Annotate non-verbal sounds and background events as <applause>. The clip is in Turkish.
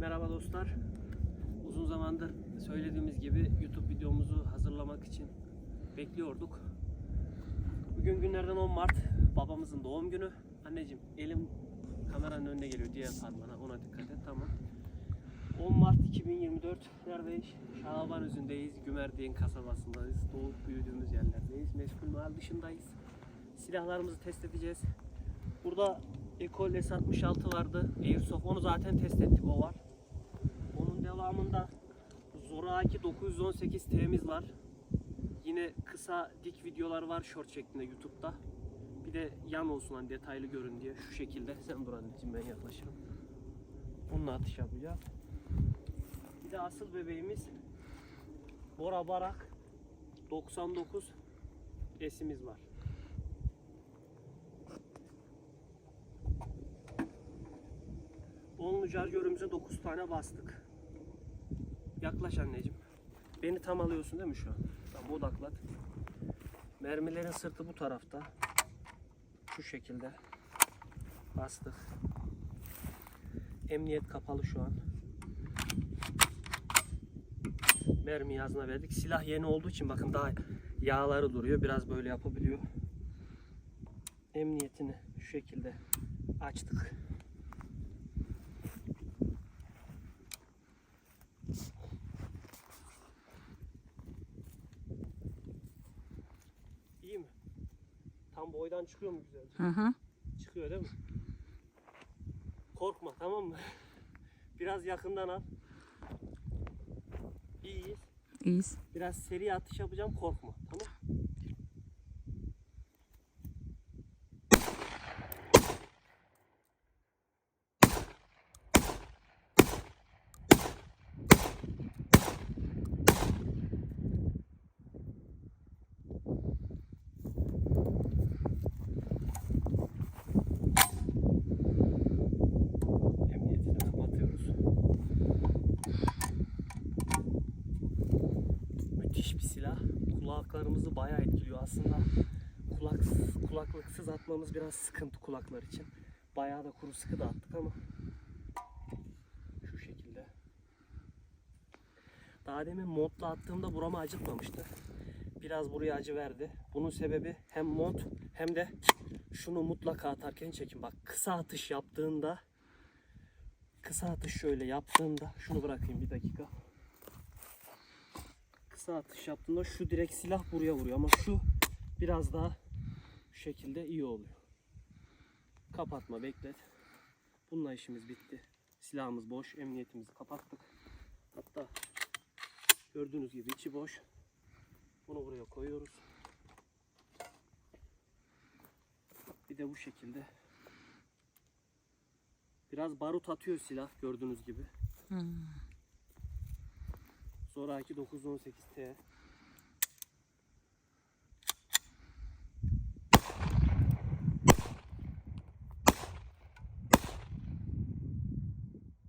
Merhaba dostlar. Uzun zamandır söylediğimiz gibi YouTube videomuzu hazırlamak için bekliyorduk. Bugün günlerden 10 Mart. Babamızın doğum günü. Anneciğim elim kameranın önüne geliyor diğer parmağına ona dikkat et tamam. 10 Mart 2024 neredeyiz? Şahaban Özü'ndeyiz. Gümerdiğin kasabasındayız. Doğup büyüdüğümüz yerlerdeyiz. Meşgul mahal dışındayız. Silahlarımızı test edeceğiz. Burada Ekol S66 vardı. Airsoft onu zaten test ettik o var. Devamında Zoraki 918 T'miz var. Yine kısa dik videolar var short şeklinde YouTube'da. Bir de yan olsun hani detaylı görün diye şu şekilde. Sen dur anneciğim ben yaklaşırım. Onunla atış yapacağız. Bir de asıl bebeğimiz Bora Barak 99 S'imiz var. Onlu cargörümüze 9 tane bastık. Yaklaş anneciğim. Beni tam alıyorsun değil mi şu an? Tamam odaklat. Mermilerin sırtı bu tarafta. Şu şekilde. Bastık. Emniyet kapalı şu an. Mermi yazına verdik. Silah yeni olduğu için bakın daha yağları duruyor. Biraz böyle yapabiliyor. Emniyetini şu şekilde açtık. İyi mi? Tam boydan çıkıyor mu güzelce? Hı hı. Çıkıyor değil mi? Korkma tamam mı? <laughs> Biraz yakından al. İyiyiz. İyiyiz. Biraz seri atış yapacağım korkma tamam Emniyetini kapatıyoruz. Müthiş bir silah. Kulaklarımızı bayağı etkiliyor aslında. Kulak, kulaklıksız atmamız biraz sıkıntı kulaklar için. Bayağı da kuru sıkı da attık ama şu şekilde. Daha demin montla attığımda buramı acıtmamıştı. Biraz buraya acı verdi. Bunun sebebi hem mont hem de şunu mutlaka atarken çekin. Bak kısa atış yaptığında kısa atış şöyle yaptığında şunu bırakayım bir dakika kısa atış yaptığında şu direkt silah buraya vuruyor ama şu biraz daha şu şekilde iyi oluyor. Kapatma beklet. Bununla işimiz bitti. Silahımız boş, emniyetimizi kapattık. Hatta gördüğünüz gibi içi boş. Bunu buraya koyuyoruz. Bir de bu şekilde. Biraz barut atıyor silah gördüğünüz gibi. Hmm. Zoraki 918 T.